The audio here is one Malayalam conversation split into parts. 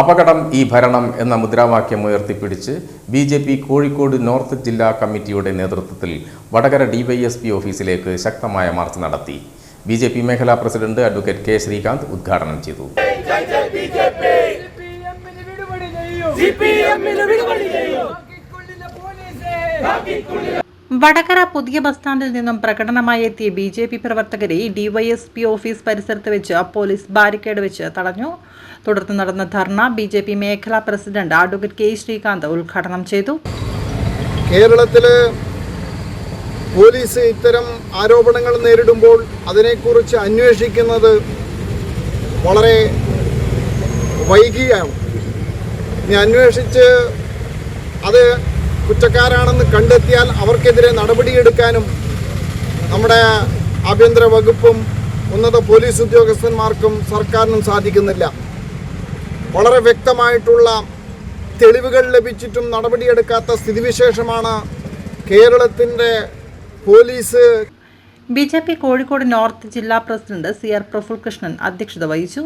അപകടം ഈ ഭരണം എന്ന മുദ്രാവാക്യം ഉയർത്തിപ്പിടിച്ച് B J P Kozhikode north ജില്ലാ കമ്മിറ്റിയുടെ നേതൃത്വത്തിൽ വടകര ഡിവൈഎസ്പി ഓഫീസിലേക്ക് ശക്തമായ മാർച്ച് നടത്തി. ബി ജെ പി മേഖലാ പ്രസിഡന്റ് അഡ്വക്കേറ്റ് കെ ശ്രീകാന്ത് ഉദ്ഘാടനം ചെയ്തു. വടകര പുതിയ ബസ് സ്റ്റാൻഡിൽ നിന്നും പ്രകടനമായി എത്തിയ ബി ജെ പി പ്രവർത്തകരെ ഡിവൈഎസ്പി ഓഫീസ് പരിസരത്ത് വെച്ച് പോലീസ് ബാരിക്കേഡ് വെച്ച് തടഞ്ഞു. തുടർന്ന് നടന്ന ധർണ ബി ജെ പി മേഖലാ പ്രസിഡന്റ് അഡ്വക്കേറ്റ് കെ ശ്രീകാന്ത് ഉദ്ഘാടനം ചെയ്തു. കേരളത്തിൽ പോലീസ് ഇത്തരം ആരോപണങ്ങൾ നേരിടുമ്പോൾ അതിനെക്കുറിച്ച് അന്വേഷിക്കുന്നത് വളരെ വൈകിയാണ്. അന്വേഷിച്ച് അത് കുറ്റക്കാരാണെന്ന് കണ്ടെത്തിയാൽ അവർക്കെതിരെ നടപടിയെടുക്കാനും നമ്മുടെ ആഭ്യന്തര വകുപ്പും ഉന്നത പോലീസ് ഉദ്യോഗസ്ഥന്മാർക്കും സർക്കാരിനും സാധിക്കുന്നില്ല. വളരെ വ്യക്തമായിട്ടുള്ള തെളിവുകൾ ലഭിച്ചിട്ടും നടപടിയെടുക്കാത്ത സ്ഥിതിവിശേഷമാണ് കേരളത്തിന്റെ police B J P Kozhikode north ജില്ലാ president C R Praful Krishnan അധ്യക്ഷത വഹിച്ചു.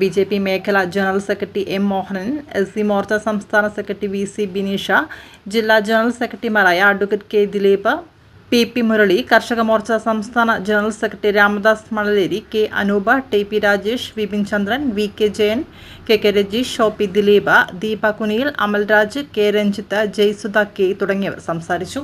ബി ജെ പി മേഖല general secretary M Mohanan S C Morcha സംസ്ഥാന സെക്രട്ടറി വി സി ബിനീഷ ജില്ലാ ജനറൽ സെക്രട്ടറിമാരായ advocate K Dileep P P Murali Karshaka Morcha സംസ്ഥാന general secretary Ramadas Manaleri K Anoop T P Rajesh Vipin Chandran V K Jayan K K Rajeesh Shoppy Dileep Deepa Kuniyil Amalraj K Ranjith Jayasudha K തുടങ്ങിയവർ സംസാരിച്ചു.